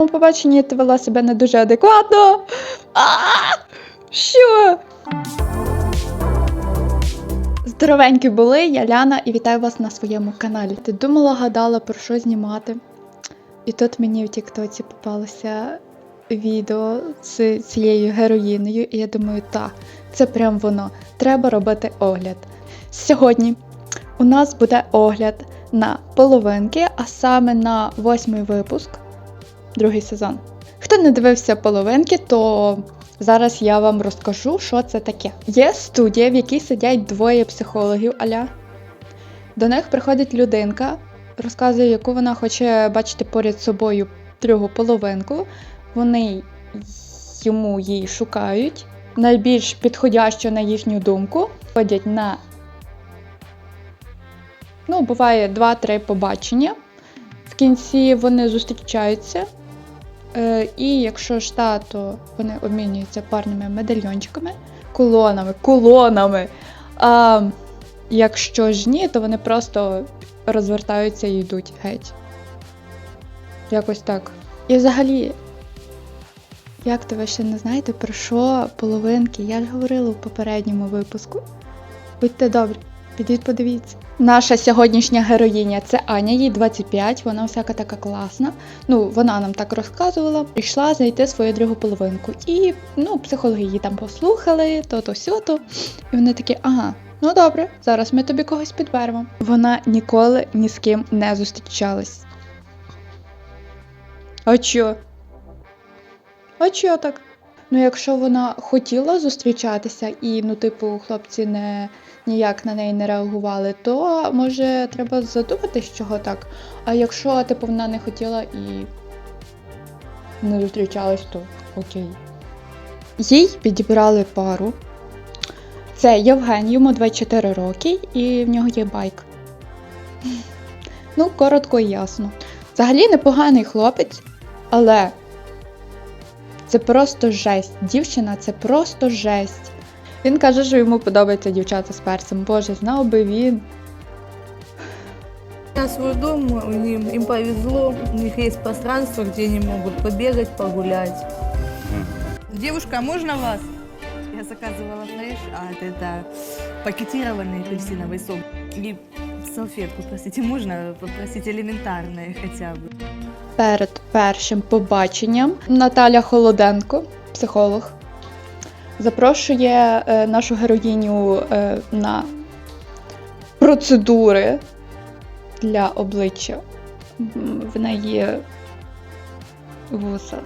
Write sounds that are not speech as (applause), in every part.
У побаченні ти вела себе не дуже адекватно. А! Що? Здоровенькі були, я Ляна і вітаю вас на своєму каналі. Ти думала, гадала про що знімати. І тут мені в Тіктоці попалося відео з цією героїнею, і я думаю, так, це прям воно. Треба робити огляд. Сьогодні у нас буде огляд на половинки, а саме на восьмий випуск, другий сезон. Хто не дивився половинки, то зараз я вам розкажу, що це таке. Є студія, в якій сидять двоє психологів аля. До них приходить людинка, розказує, яку вона хоче бачити поряд собою другу половинку. Вони йому їй шукають найбільш підходящу на їхню думку. Ходять на ну, буває 2-3 побачення. В кінці вони зустрічаються. Е, і якщо ж та, то вони обмінюються парними медальйончиками, колонами, колонами. А якщо ж ні, то вони просто розвертаються і йдуть геть. Якось так. І взагалі, як то ви ще не знаєте, про що половинки? Я ж говорила в попередньому випуску. Будьте добрі, підіть подивіться. Наша сьогоднішня героїня це Аня, їй 25, вона всяка така класна. Ну, вона нам так розказувала. Прийшла знайти свою другу половинку. І ну, психологи її там послухали, то-то сьото. І вони такі, ага, ну добре, зараз ми тобі когось підберемо. Вона ніколи ні з ким не зустрічалась. А чо? А чо так? Ну, якщо вона хотіла зустрічатися і, ну, типу, хлопці не ніяк на неї не реагували, то може треба задуматись, чого так. А якщо, типу, вона не хотіла і не зустрічалась, то окей. Їй підібрали пару. Це Євген, йому 24 роки, і в нього є байк. Ну, коротко і ясно. Взагалі непоганий хлопець, але це просто жесть. Дівчина це просто жесть. Він каже, що йому подобаються дівчата з перцем. Боже, знав би він. У нас свой дом, у них- им повезло, у них есть пространство, где они могут побегать, погулять. Девушка, а можно вас? Я заказывала фреш, а это пакетированный апельсиновый сок. И салфетку, простите, можно попросить элементарные хотя бы? Перед першим побаченням Наталя Холоденко, психолог, запрошує е, нашу героїню е, на процедури для обличчя. В неї є вуса.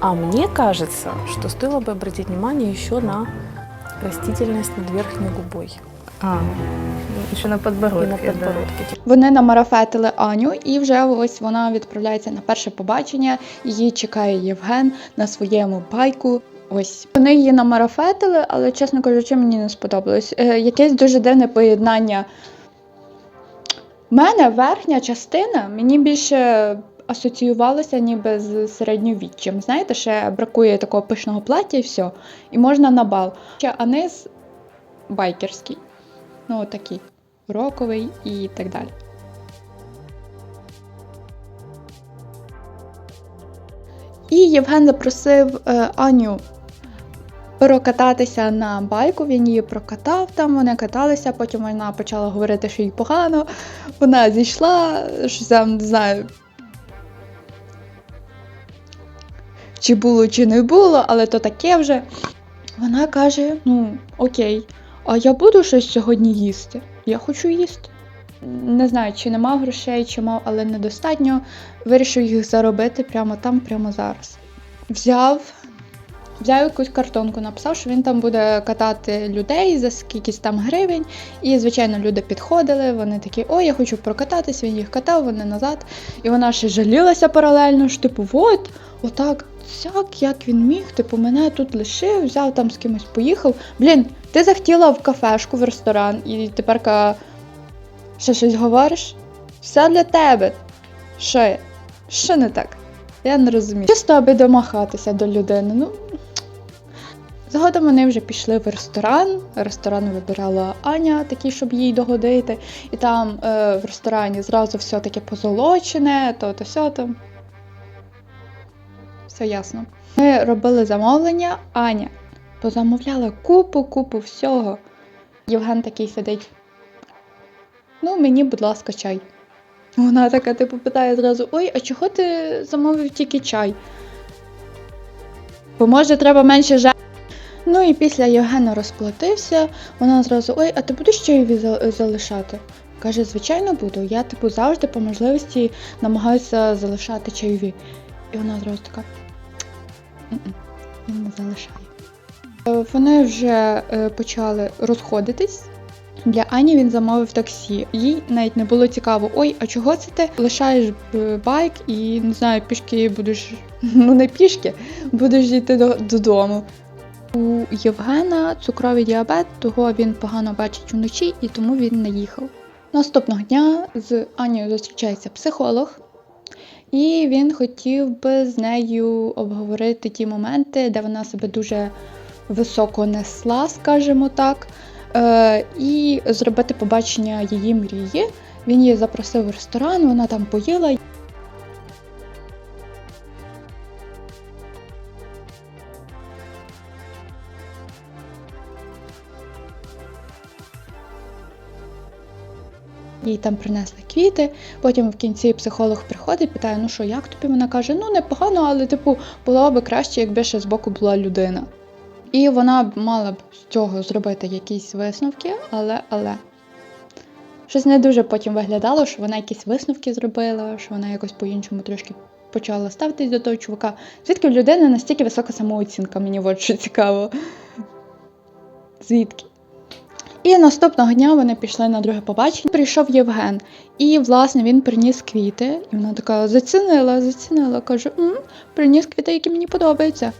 А мне кажется, что стоило бы обратить внимание еще на растительность над верхней губой А, еще на и подбородке. на да. Вони намарафетили Аню, і вже ось вона відправляється на перше побачення. Її чекає Євген на своєму байку. Ось вони її намарафетили, але чесно кажучи, мені не сподобалось. Е, якесь дуже дивне поєднання. У мене верхня частина мені більше асоціювалася ніби з середньовіччям. Знаєте, ще бракує такого пишного плаття і все. І можна на бал. Ще а низ байкерський. Ну, такий роковий і так далі. І Євген запросив е, Аню прокататися на байку. Він її прокатав там, вони каталися, потім вона почала говорити, що їй погано. Вона зійшла, що там, не знаю. Чи було, чи не було, але то таке вже. Вона каже: ну, окей, а я буду щось сьогодні їсти. Я хочу їсти. Не знаю, чи нема грошей, чи мав, але недостатньо. Вирішив їх заробити прямо там, прямо зараз. Взяв, взяв якусь картонку, написав, що він там буде катати людей за скількись там гривень. І, звичайно, люди підходили, вони такі, о, я хочу прокататись, він їх катав, вони назад. І вона ще жалілася паралельно, що типу, от, отак, сяк, як він міг, типу, мене тут лишив, взяв там з кимось поїхав. Блін, ти захотіла в кафешку, в ресторан, і тепер ще щось говориш? Все для тебе. Що? Що не так? Я не розумію. Чисто аби домахатися до людини. Ну, Згодом вони вже пішли в ресторан. Ресторан вибирала Аня, такий, щоб їй догодити. І там е, в ресторані зразу все таке позолочене, то то сьо то. Все ясно. Ми робили замовлення, Аня позамовляла купу, купу всього. Євген такий сидить. Ну, мені, будь ласка, чай. Вона така, типу, питає зразу: Ой, а чого ти замовив тільки чай? Бо може треба менше жа. Ну і після Євгена розплатився, вона зразу: Ой, а ти будеш чайові залишати? Каже, звичайно, буду. Я, типу, завжди по можливості намагаюся залишати чайові. І вона зразу така. «М-м, Він не залишає. Е, Вони вже е, почали розходитись. Для Ані він замовив таксі. Їй навіть не було цікаво, ой, а чого це ти лишаєш е, байк і не знаю, пішки будеш, (laughs) ну не пішки, будеш йти до- додому. У Євгена цукровий діабет, того він погано бачить уночі і тому він не їхав. Наступного дня з Анією зустрічається психолог, і він хотів би з нею обговорити ті моменти, де вона себе дуже високо несла, скажімо так, е, і зробити побачення її мрії. Він її запросив в ресторан, вона там поїла. Їй там принесли квіти. Потім в кінці психолог приходить, питає: ну що, як тобі? Вона каже: ну непогано, але типу було би краще, якби ще збоку була людина. І вона б мала б з цього зробити якісь висновки, але але. Щось не дуже потім виглядало, що вона якісь висновки зробила, що вона якось по-іншому трошки почала ставитись до того чувака. Звідки в людини настільки висока самооцінка, мені от що цікаво. Звідки? І наступного дня вони пішли на друге побачення. Прийшов Євген, і власне він приніс квіти. І вона така зацінила, зацінила. каже: М, приніс квіти, які мені подобаються.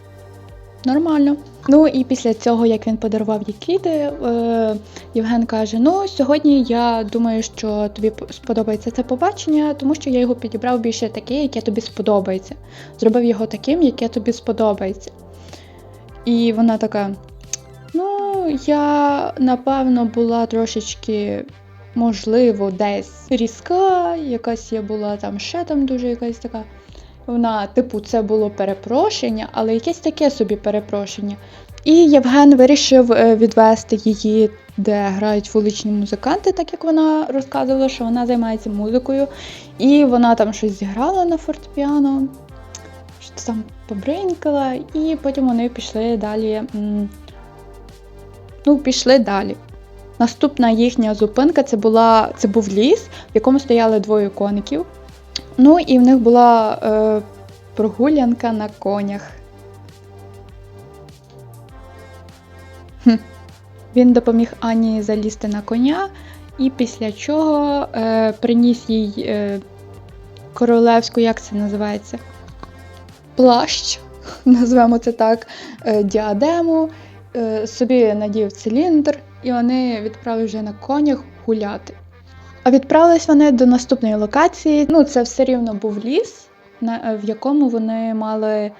Нормально. Ну і після цього, як він подарував їй квіти, е, Євген каже: Ну, сьогодні я думаю, що тобі сподобається це побачення, тому що я його підібрав більше таке, яке тобі сподобається. Зробив його таким, яке тобі сподобається. І вона така: Ну, я напевно була трошечки, можливо, десь різка, якась я була там ще там дуже якась така. Вона, типу, це було перепрошення, але якесь таке собі перепрошення. І Євген вирішив е, відвести її, де грають вуличні музиканти, так як вона розказувала, що вона займається музикою. І вона там щось зіграла на фортепіано, щось там побринькала, і потім вони пішли далі. Ну, пішли далі. Наступна їхня зупинка це була це був ліс, в якому стояли двоє коників. Ну і в них була е, прогулянка на конях. Хм. Він допоміг Ані залізти на коня, і після чого е, приніс їй е, королевську, як це називається? Плащ, (laughs) назвемо це так, е, діадему, е, собі надів циліндр, і вони відправили вже на конях гуляти. А відправились вони до наступної локації. Ну, це все рівно був ліс, на, в якому вони мали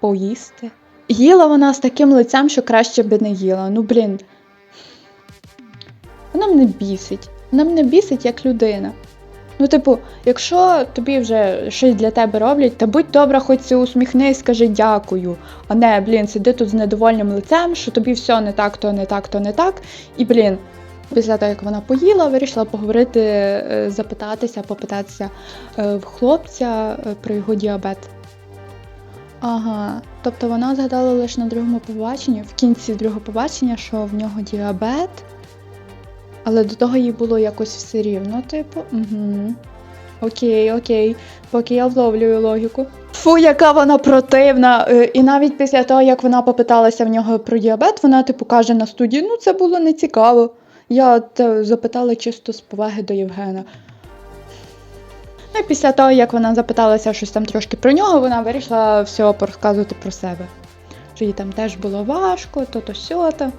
поїсти. Їла вона з таким лицем, що краще би не їла. Ну, блін. Вона мене бісить. Вона мене бісить як людина. Ну, типу, якщо тобі вже щось для тебе роблять, та будь добра, хоч усміхнись, скажи дякую. А не, блін, сиди тут з недовольним лицем, що тобі все не так, то не так, то не так. І, блін, після того, як вона поїла, вирішила поговорити, е, запитатися, попитатися е, в хлопця е, про його діабет. Ага, тобто вона згадала лише на другому побаченні, в кінці другого побачення, що в нього діабет, але до того їй було якось все рівно, типу, угу. Окей, окей, поки я вловлюю логіку. Фу, яка вона противна. І навіть після того, як вона попиталася в нього про діабет, вона типу каже на студії: ну це було не цікаво. Я те запитала чисто з поваги до Євгена. Ну і після того, як вона запиталася щось там трошки про нього, вона вирішила все порозказувати про себе. Що їй там теж було важко, то-то сьо-то.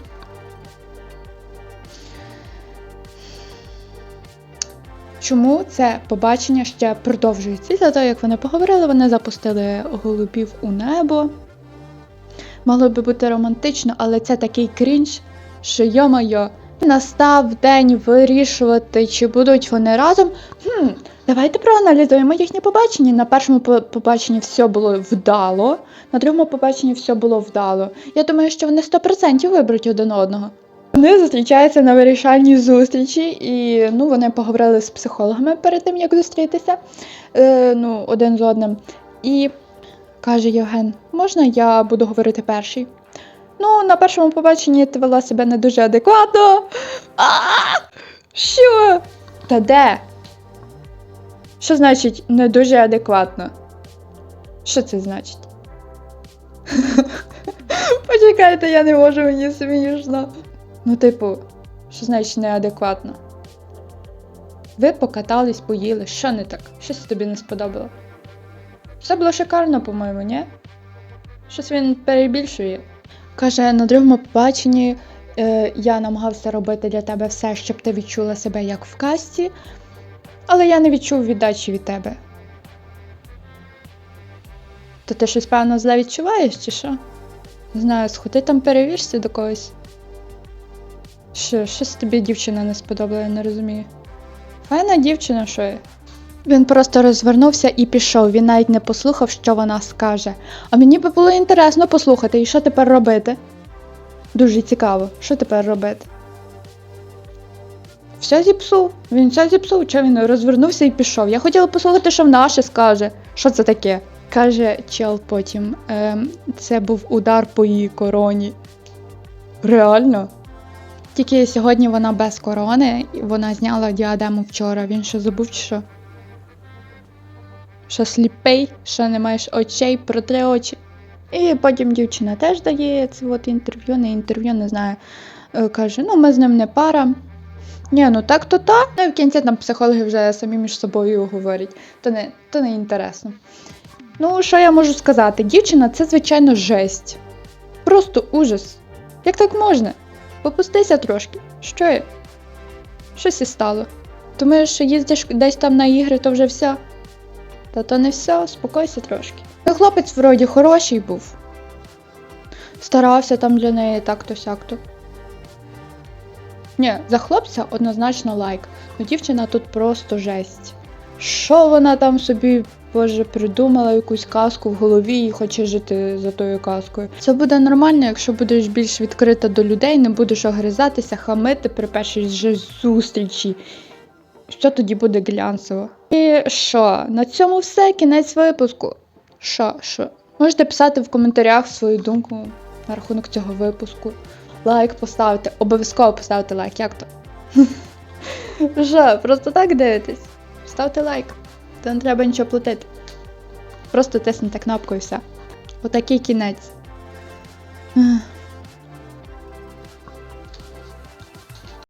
Чому це побачення ще продовжується? Після того, як вони поговорили, вони запустили голубів у небо. Мало би бути романтично, але це такий крінж, що йо-моє, настав день вирішувати, чи будуть вони разом. Хм, давайте проаналізуємо їхнє побачення. На першому побаченні все було вдало, на другому побаченні все було вдало. Я думаю, що вони 100% виберуть один одного. Вони зустрічаються на вирішальній зустрічі, і ну, вони поговорили з психологами перед тим, як зустрітися е, ну, один з одним. І каже Євген: можна я буду говорити перший? Ну, на першому побаченні ти вела себе не дуже адекватно. А! Що? Та де? Що значить не дуже адекватно? Що це значить? (laughs) Почекайте, я не можу, мені смішно. Ну, типу, що значить неадекватно? Ви покатались, поїли, що не так? Щось тобі не сподобало? Все було шикарно, по-моєму, ні? Щось він перебільшує. Каже, на другому побаченні е, я намагався робити для тебе все, щоб ти відчула себе як в касті, але я не відчув віддачі від тебе. То ти щось певно зле відчуваєш, чи що? Не знаю, сходи там перевірся до когось. Що, щось тобі дівчина не сподобала, я не розумію. Файна дівчина, що є? Він просто розвернувся і пішов. Він навіть не послухав, що вона скаже. А мені би було інтересно послухати, і що тепер робити? Дуже цікаво, що тепер робити? Все зіпсув. Він все зіпсув, що він розвернувся і пішов. Я хотіла послухати, що вона ще скаже. Що це таке? Каже чел потім. Ем, це був удар по її короні. Реально? Тільки сьогодні вона без корони, вона зняла діадему вчора. Він що забув чи що? Що сліпий, що не маєш очей, протри очі. І потім дівчина теж дає це от інтерв'ю, не інтерв'ю, не знаю. Е, Каже, ну ми з ним не пара. Ні, ну так то так. Ну і в кінці там психологи вже самі між собою говорять. То не, то не інтересно. Ну, що я можу сказати? Дівчина це, звичайно, жесть. Просто ужас. Як так можна? Попустися трошки. Що є? Щось і стало. Думаєш, що їздиш десь там на ігри, то вже все. Та то не все, спокойся трошки. Ну, хлопець вроді хороший був. Старався там для неї так-то сяк-то. Ні, за хлопця однозначно лайк. Ну дівчина тут просто жесть. Що вона там собі, боже, придумала якусь казку в голові і хоче жити за тою казкою. Це буде нормально, якщо будеш більш відкрита до людей, не будеш огризатися, хамити при першій же зустрічі. Що тоді буде глянцево? І що? На цьому все, кінець випуску. Що, що? Можете писати в коментарях свою думку на рахунок цього випуску. Лайк поставити, обов'язково поставити лайк, як то? (laughs) Що, просто так дивитесь? Ставте лайк. То не треба нічого платити. Просто тиснете кнопку і все. Отакий кінець.